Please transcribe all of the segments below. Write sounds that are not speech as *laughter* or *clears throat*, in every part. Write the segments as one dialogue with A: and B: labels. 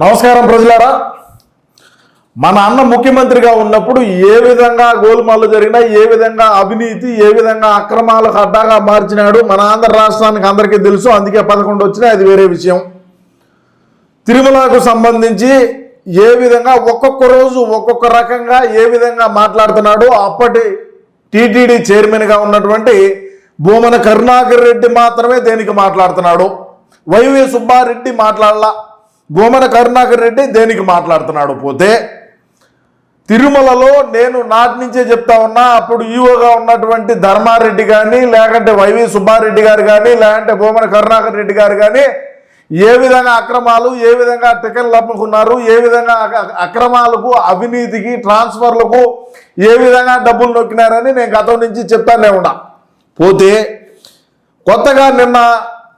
A: నమస్కారం ప్రజలారా. మన అన్న ముఖ్యమంత్రిగా ఉన్నప్పుడు ఏ విధంగా గోల్మాలు జరిగినా ఏ విధంగా అవినీతి ఏ విధంగా అక్రమాలకు అడ్డాగా మార్చినాడు మన ఆంధ్ర రాష్ట్రానికి అందరికీ తెలుసు. అందుకే పదకొండు వచ్చినా అది వేరే విషయం. తిరుమలకు సంబంధించి ఏ విధంగా ఒక్కొక్క రోజు ఒక్కొక్క రకంగా ఏ విధంగా మాట్లాడుతున్నాడు అప్పటి టీటీడీ చైర్మన్గా ఉన్నటువంటి భూమన కరుణాకర్ రెడ్డి మాత్రమే దేనికి మాట్లాడుతున్నాడు. వైవి సుబ్బారెడ్డి మాట్లాడలా. భూమన కరుణాకర్ రెడ్డి దేనికి మాట్లాడుతున్నాడు పోతే? తిరుమలలో నేను నాటి నుంచే చెప్తా ఉన్నా అప్పుడు ఈవోగా ఉన్నటువంటి ధర్మారెడ్డి కానీ లేకంటే వైవి సుబ్బారెడ్డి గారు కానీ లేకంటే భూమన కరుణాకర్ రెడ్డి గారు కానీ ఏ విధంగా అక్రమాలు ఏ విధంగా టికెట్లు అమ్ముకున్నారు ఏ విధంగా అక్రమాలకు అవినీతికి ట్రాన్స్ఫర్లకు ఏ విధంగా డబ్బులు నొక్కినారని నేను గతం నుంచి చెప్తానే ఉన్నా. పోతే కొత్తగా నిన్న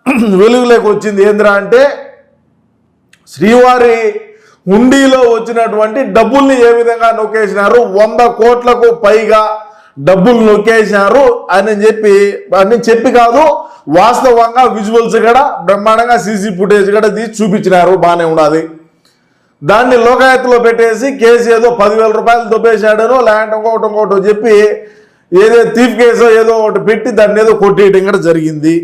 A: *clears throat* వెలుగులోకి వచ్చింది ఏంద్రా అంటే శ్రీవారి హుండీలో వచ్చినటువంటి డబ్బుల్ని ఏ విధంగా నొక్కేసినారు? వంద కోట్లకు పైగా డబ్బులు నొక్కేసినారు అని చెప్పి అని చెప్పి కాదు వాస్తవంగా విజువల్స్ కూడా బ్రహ్మాండంగా సీసీ ఫుటేజ్ కూడా తీసి చూపించినారు బాగానే ఉన్నది దాన్ని లోకాయత్తులో పెట్టేసి కేసు ఏదో పదివేల రూపాయలు దొబ్బేశాడనో లేదంటే ఇంకొకటి ఇంకోటో చెప్పి ఏదో తీఫ్ కేసు ఏదో ఒకటి పెట్టి దాన్ని ఏదో కొట్టేయడం కూడా జరిగింది.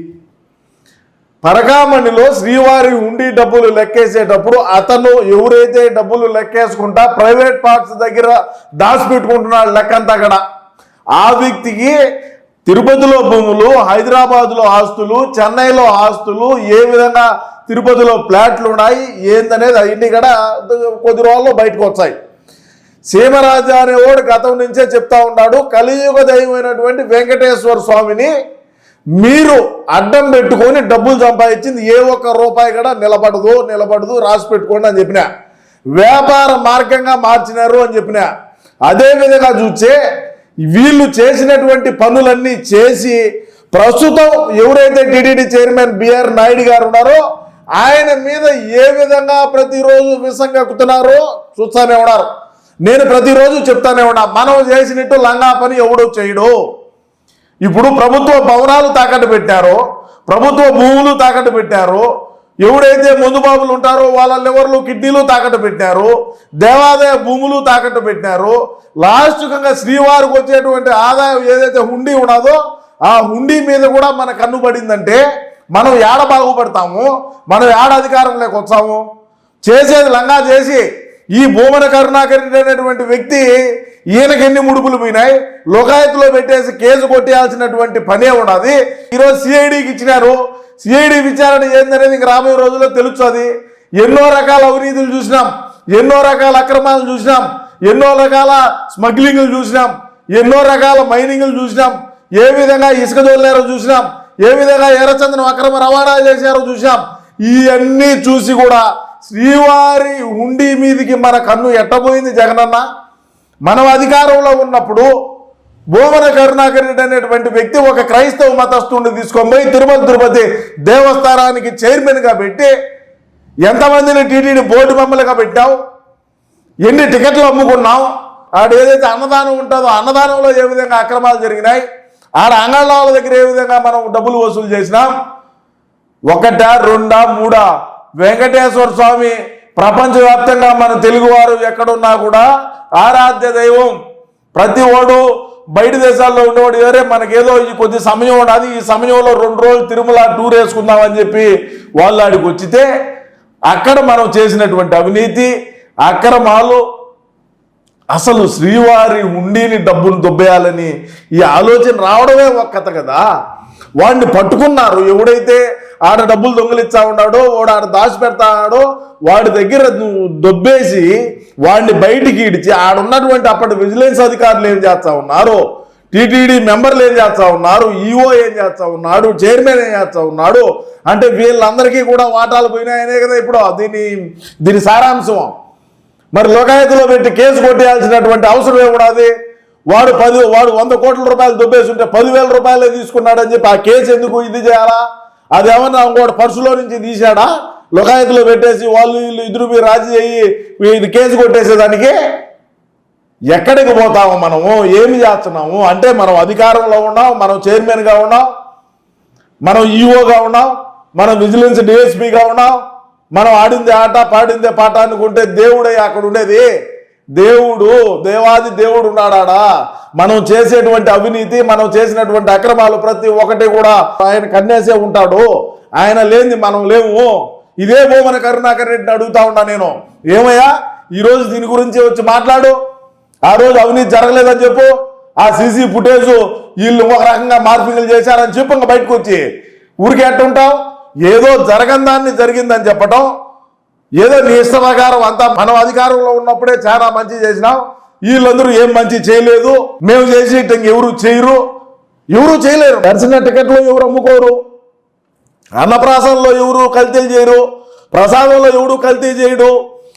A: పరకామణిలో శ్రీవారి ఉండి డబ్బులు లెక్కేసేటప్పుడు అతను ఎవరైతే డబ్బులు లెక్కేసుకుంటా ప్రైవేట్ పార్ట్స్ దగ్గర దాచిపెట్టుకుంటున్నాడు లెక్కంతా కూడా. ఆ వ్యక్తికి తిరుపతిలో భూములు హైదరాబాద్లో ఆస్తులు చెన్నైలో ఆస్తులు ఏ విధంగా తిరుపతిలో ఫ్లాట్లు ఉన్నాయి ఏందనేది అవన్నీ కూడా కొద్ది రోజుల్లో బయటకు వచ్చాయి. సీమరాజా అనేవాడు గతం నుంచే చెప్తా ఉన్నాడు కలియుగ దైవమైనటువంటి వెంకటేశ్వర స్వామిని మీరు అడ్డం పెట్టుకొని డబ్బులు సంపాదించింది ఏ ఒక్క రూపాయి కూడా నిలబడదు నిలబడదు రాసి పెట్టుకోండి అని చెప్పిన. వ్యాపార మార్గంగా మార్చినారు అని చెప్పిన. అదేవిధంగా చూస్తే వీళ్ళు చేసినటువంటి పనులన్నీ చేసి ప్రస్తుతం ఎవరైతే టీడీడీ చైర్మన్ బిఆర్ నాయుడు గారు ఉన్నారో ఆయన మీద ఏ విధంగా ప్రతిరోజు విసంగక్కుతున్నారో చూస్తానే ఉన్నారు. నేను ప్రతిరోజు చెప్తానే ఉన్నా మనం చేసినట్టు లంగా పని ఎవడో చేయడు. ఇప్పుడు ప్రభుత్వ భవనాలు తాకట్టు పెట్టారో ప్రభుత్వ భూములు తాకట్టు పెట్టారో ఎవడైతే మందుబాబులు ఉంటారో వాళ్ళ లివర్లు కిడ్నీలు తాకట్టు పెట్టారు దేవాదాయ భూములు తాకట్టు పెట్టారు లాస్ట్కంగా శ్రీవారికి వచ్చేటువంటి ఆదాయం ఏదైతే హుండీ ఉన్నదో ఆ హుండీ మీద కూడా మన కన్ను పడిందంటే మనం ఏడ బాగుపడతాము? మనం ఏడ అధికారంలోకి వచ్చాము చేసేది లంగా చేసి ఈ భూమన కరుణాకర్ అనేటువంటి వ్యక్తి ఈయనకి ఎన్ని ముడుపులు పోయినాయి? లోకాయత్లో పెట్టేసి కేసు కొట్టేయాల్సినటువంటి పనే ఉన్నది ఈరోజు సిఐడికి ఇచ్చినారు. సిఐడి విచారణ ఏందనేది ఇంక రాబోయే రోజుల్లో తెలుస్తుంది ఎన్నో రకాల అవినీతులు చూసినాం. ఎన్నో రకాల అక్రమాలు చూసినాం. ఎన్నో రకాల స్మగ్లింగ్లు చూసినాం. ఎన్నో రకాల మైనింగ్లు చూసినాం. ఏ విధంగా ఇసుక దొల్లారో చూసినాం. ఏ విధంగా ఎర్రచందనం అక్రమ రవాణా చేశారో చూసినాం. ఇవన్నీ చూసి కూడా శ్రీవారి హుండీ మీదికి మన కన్ను ఎట్టబోయింది జగనన్న? మనం అధికారంలో ఉన్నప్పుడు భూమన కరుణాకర్ రెడ్డి అనేటువంటి వ్యక్తి ఒక క్రైస్తవ మతస్థుడిని తీసుకొని పోయి తిరుమల తిరుపతి దేవస్థానానికి చైర్మన్గా పెట్టి ఎంతమందిని టీటీడీ బోర్డు మెంబర్లుగా పెట్టావు? ఎన్ని టికెట్లు అమ్ముకున్నాం ఆడ ఏదైతే అన్నదానం ఉంటుందో అన్నదానంలో ఏ విధంగా అక్రమాలు జరిగినాయి? ఆడ అంగళాల దగ్గర ఏ విధంగా మనం డబ్బులు వసూలు చేసినాం? ఒకటా రెండా మూడా? వెంకటేశ్వర స్వామి ప్రపంచవ్యాప్తంగా మన తెలుగువారు ఎక్కడున్నా కూడా ఆరాధ్య దైవం. ప్రతి ఓడు బయట దేశాల్లో ఉండేవాడు ఎవరే మనకేదో ఈ కొద్ది సమయం ఉన్నది ఈ సమయంలో రెండు రోజులు తిరుమల టూర్ వేసుకుందామని చెప్పి వాళ్ళు ఆడికి వచ్చితే అక్కడ మనం చేసినటువంటి అవినీతి అక్రమాలు అసలు శ్రీవారి ఉండిని డబ్బును దొబ్బేయాలని ఈ ఆలోచన రావడమే ఒక కథ కదా. వాడిని పట్టుకున్నారు ఎవడైతే ఆడ డబ్బులు దొంగలిచ్చా ఉన్నాడో వాడు ఆడ దాచిపెడతాడో వాడి దగ్గర నువ్వు దొబ్బేసి వాడిని బయటికి ఇడిచి ఆడ ఉన్నటువంటి అప్పటి విజిలెన్స్ అధికారులు ఏం చేస్తా ఉన్నారు? టీటీడీ మెంబర్లు ఏం చేస్తా ఉన్నారు? ఈఓ ఏం చేస్తా ఉన్నాడు? చైర్మన్ ఏం చేస్తా ఉన్నాడు? అంటే వీళ్ళందరికీ కూడా వాటాలు పోయినాయనే కదా ఇప్పుడు. దీని దీని సారాంశం. మరి లోకాయతలో పెట్టి కేసు కొట్టేయాల్సినటువంటి అవసరం ఏమున్నది వాడు పది వాడు వంద కోట్ల రూపాయలు దుబ్బేసి ఉంటే పదివేల రూపాయలే తీసుకున్నాడని చెప్పి ఆ కేసు ఎందుకు ఇది చేయాలా? అది ఏమన్నా ఇంకోటి పర్సులో నుంచి తీశాడా? లోకాయతలో పెట్టేసి వాళ్ళు వీళ్ళు ఇద్దరు మీరు రాజీ అయ్యి ఇది కేసు కొట్టేసేదానికి? ఎక్కడికి పోతాము మనము? ఏమి చేస్తున్నాము? అంటే మనం అధికారంలో ఉన్నాం మనం చైర్మన్గా ఉన్నాం మనం ఈఓగా ఉన్నాం మనం విజిలెన్స్ డిఎస్పీగా ఉన్నాం మనం ఆడిందే ఆట పాడిందే పాట అనుకుంటే దేవుడే అక్కడ ఉండేది. దేవుడు దేవాది దేవుడు ఉన్నాడా మనం చేసేటువంటి అవినీతి మనం చేసినటువంటి అక్రమాలు ప్రతి ఒక్కటి కూడా ఆయన కన్నేసే ఉంటాడు. ఆయన లేనిది మనం లేము. ఇదే భూమన కరుణాకర్ రెడ్డిని అడుగుతా ఉన్నా నేను. ఏమయ్యా? ఈరోజు దీని గురించి వచ్చి మాట్లాడు. ఆ రోజు అవినీతి జరగలేదని చెప్పు. ఆ సీసీ ఫుటేజ్ వీళ్ళు ఒక రకంగా మార్పింగ్లు చేశారని చెప్పు ఇంకా బయటకు వచ్చి ఊరికే ఎట్టుంటావు ఏదో జరగని దాన్ని జరిగిందని చెప్పటం. ఏదో నీ ఇష్ట ప్రకారం అంతా మనం అధికారంలో ఉన్నప్పుడే చాలా మంచి చేసినాం వీళ్ళందరూ ఏం మంచి చేయలేదు. మేము చేసి ఎవరు చేయరు. ఎవరు చేయలేరు. దర్శన టికెట్లు ఎవరు అమ్ముకోరు. అన్నప్రాసంలో ఎవరు కల్తీలు చేయరు. ప్రసాదంలో ఎవడు కల్తీ చేయడు.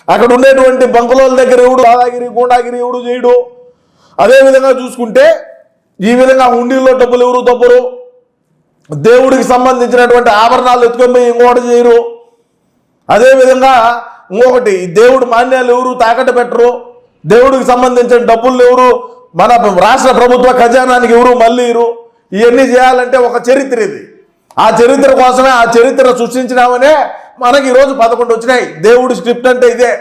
A: అక్కడ ఉండేటువంటి బంకులోల దగ్గర ఎవడు దాదాగిరి గూండాగిరి ఎవడు చేయడు. అదే విధంగా చూసుకుంటే ఈ విధంగా హుండీల్లో డబ్బులు ఎవరు తప్పరు దేవుడికి సంబంధించినటువంటి ఆభరణాలు ఎత్తుకొని పోయి ఇంకోటి చేయరు. అదేవిధంగా ఇంకొకటి దేవుడు మాన్యాలు ఎవరు తాకట్టు పెట్టరు. దేవుడికి సంబంధించిన డబ్బులు ఎవరు? మన రాష్ట్ర ప్రభుత్వ ఖజానానికి ఎవరు? మళ్ళీరు ఇవన్నీ చేయాలంటే ఒక చరిత్ర ఇది. ఆ చరిత్ర కోసమే ఆ చరిత్ర సృష్టించినామనే మనకి ఈరోజు పదకొండు వచ్చినాయి. దేవుడి స్క్రిప్ట్ అంటే ఇదే.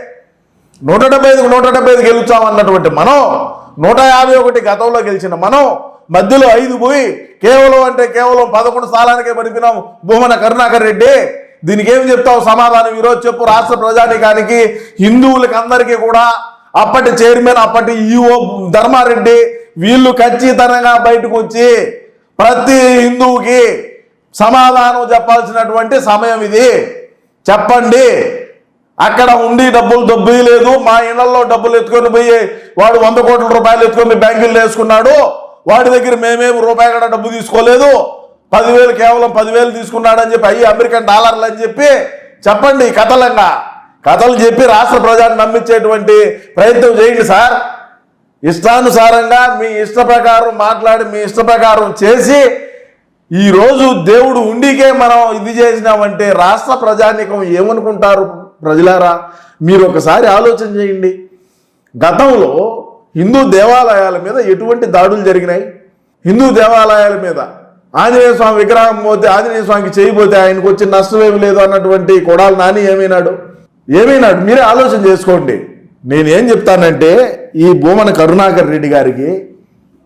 A: నూట డెబ్బై ఐదుకు నూట డెబ్బై ఐదు గెలుచాం అన్నటువంటి మనం నూట యాభై ఒకటి గతంలో గెలిచిన మనం మధ్యలో ఐదు పోయి కేవలం అంటే కేవలం పదకొండు స్థానానికే పడిపోయినాం భూమన కరుణాకర్ రెడ్డి. దీనికి ఏం చెప్తావు సమాధానం? ఈరోజు చెప్పు రాష్ట్ర ప్రజానికానికి హిందువులకి అందరికీ కూడా అప్పటి చైర్మన్ అప్పటి ఈఓ ధర్మారెడ్డి వీళ్ళు ఖచ్చితంగా బయటకు వచ్చి ప్రతి హిందువుకి సమాధానం చెప్పాల్సినటువంటి సమయం ఇది. చెప్పండి. అక్కడ ఉండి డబ్బులు డబ్బు లేదు. మా ఇళ్ళలో డబ్బులు ఎత్తుకొని పోయి వాడు వంద కోట్ల రూపాయలు ఎత్తుకొని బ్యాంకులు వేసుకున్నాడు. వాడి దగ్గర మేమేమి రూపాయి కూడా డబ్బు తీసుకోలేదు. పదివేలు కేవలం పదివేలు తీసుకున్నాడని చెప్పి అయ్యి అమెరికన్ డాలర్లు అని చెప్పి చెప్పండి కథలంగా. కథలు చెప్పి రాష్ట్ర ప్రజాన్ని నమ్మించేటువంటి ప్రయత్నం చేయండి సార్. ఇష్టానుసారంగా మీ ఇష్ట ప్రకారం మాట్లాడి మీ ఇష్ట ప్రకారం చేసి ఈరోజు దేవుడు ఉండికే మనం ఇది చేసినామంటే రాష్ట్ర ప్రజానికం ఏమనుకుంటారు ప్రజలారా? మీరు ఒకసారి ఆలోచన చేయండి. గతంలో హిందూ దేవాలయాల మీద ఎటువంటి దాడులు జరిగినాయి? హిందూ దేవాలయాల మీద ఆంజనేయ స్వామి విగ్రహం పోతే ఆంజనేయ స్వామికి చేయబోతే ఆయనకు వచ్చిన నష్టం ఏమి లేదు అన్నటువంటి కొడాలి నాని ఏమైనాడు? ఏమైనా మీరే ఆలోచన చేసుకోండి. నేనేం చెప్తానంటే ఈ భూమన కరుణాకర్ రెడ్డి గారికి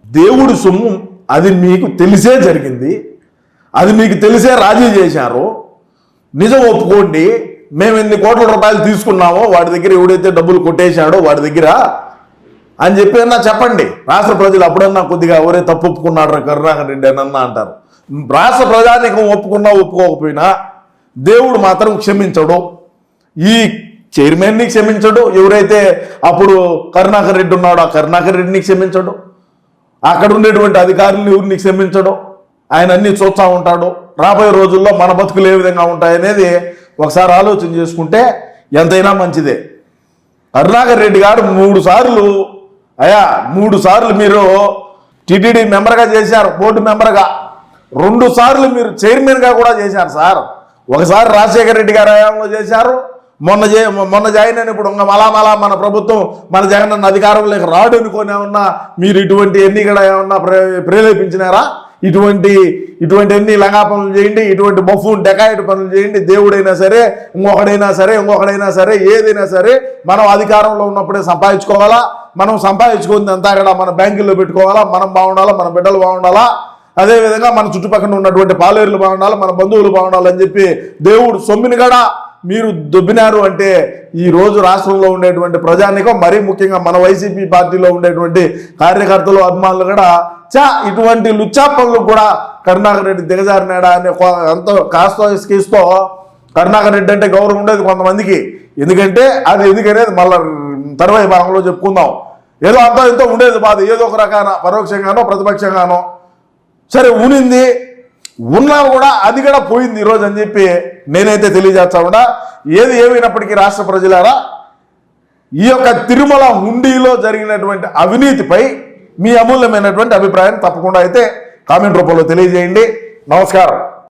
A: దేవుడు సొమ్ము అది మీకు తెలిసే జరిగింది. అది మీకు తెలిసే రాజీ చేశారు. నిజం ఒప్పుకోండి మేము ఎన్ని కోట్ల రూపాయలు తీసుకున్నామో వాడి దగ్గర ఎవడైతే డబ్బులు కొట్టేశాడో వాడి దగ్గర అని చెప్పి అన్నా చెప్పండి. రాష్ట్ర ప్రజలు అప్పుడన్నా కొద్దిగా ఎవరే తప్పు ఒప్పుకున్నాడు రా కరుణాకర్ రెడ్డి అని అన్నా అంటారు. రాష్ట్ర ప్రజానికం ఒప్పుకున్నా ఒప్పుకోకపోయినా దేవుడు మాత్రం క్షమించడు. ఈ చైర్మన్ని క్షమించడు. ఎవరైతే అప్పుడు కరుణాకర్ రెడ్డి ఉన్నాడో ఆ కరుణాకర్ రెడ్డిని క్షమించడు. అక్కడ ఉండేటువంటి అధికారులను ఎవరిని క్షమించడు. ఆయన అన్ని చూస్తూ ఉంటాడు. రాబోయే రోజుల్లో మన బతుకులు ఏ విధంగా ఉంటాయనేది ఒకసారి ఆలోచన చేసుకుంటే ఎంతైనా మంచిదే. కరుణాకర్ రెడ్డి గారు మూడు సార్లు అయా మూడు సార్లు మీరు టీటీడీ మెంబర్గా చేశారు బోర్డు మెంబర్గా. రెండు సార్లు మీరు చైర్మన్గా కూడా చేశారు సార్. ఒకసారి రాజశేఖర రెడ్డి గారు హయాంలో చేశారు మొన్న జై మొన్న జాయిన్ అయినప్పుడు ఇంకా మలా మలా మన ప్రభుత్వం మన జగన్ అన్న అధికారంలోకి రాడు అనుకొని ఏమన్నా మీరు ఇటువంటి ఎన్ని కూడా ఏమన్నా ప్రే- ప్రేరేపించినారా? ఇటువంటి ఇటువంటి ఎన్ని లంగా పనులు చేయండి ఇటువంటి బఫూన్ డెకాయిట్ పనులు చేయండి దేవుడైనా సరే ఇంకొకడైనా సరే ఇంకొకడైనా సరే ఏదైనా సరే మనం అధికారంలో ఉన్నప్పుడే సంపాదించుకోవాలా? మనం సంపాదించుకుంది అంతా అక్కడ మన బ్యాంకుల్లో పెట్టుకోవాలా? మనం బాగుండాలా? మన బిడ్డలు బాగుండాలా? అదేవిధంగా మన చుట్టుపక్కల ఉన్నటువంటి పాలేరులు బాగుండాలి? మన బంధువులు బాగుండాలని చెప్పి దేవుడు సొమ్మిని కూడా మీరు దొబ్బినారు అంటే ఈ రోజు రాష్ట్రంలో ఉండేటువంటి ప్రజానికం మరీ ముఖ్యంగా మన వైసీపీ పార్టీలో ఉండేటువంటి కార్యకర్తలు అభిమానులు కూడా చా ఇటువంటి లుచ్చా పనులకు కూడా కరుణాకర్ రెడ్డి దిగజారినాడా అనే కొ- ఎంతో కాస్త ఇసుకిస్తో కరుణాకర్ రెడ్డి అంటే గౌరవం ఉండేది కొంతమందికి. ఎందుకంటే అది ఎందుకనేది మళ్ళీ తర్వాయి భాగంలో చెప్పుకుందాం. ఏదో అంతా ఎంతో ఉండేది బాధ ఏదో ఒక రకాన పరోక్షంగానో ప్రతిపక్షంగానో. సరే ఉనింది. ఉన్నా కూడా అది కూడా పోయింది ఈరోజు అని చెప్పి నేనైతే తెలియజేస్తా ఏది ఏమైనప్పటికీ రాష్ట్ర ప్రజలారా ఈ యొక్క తిరుమల హుండీలో జరిగినటువంటి అవినీతిపై మీ అమూల్యమైనటువంటి అభిప్రాయం తప్పకుండా అయితే కామెంట్ రూపంలో తెలియజేయండి. నమస్కారం.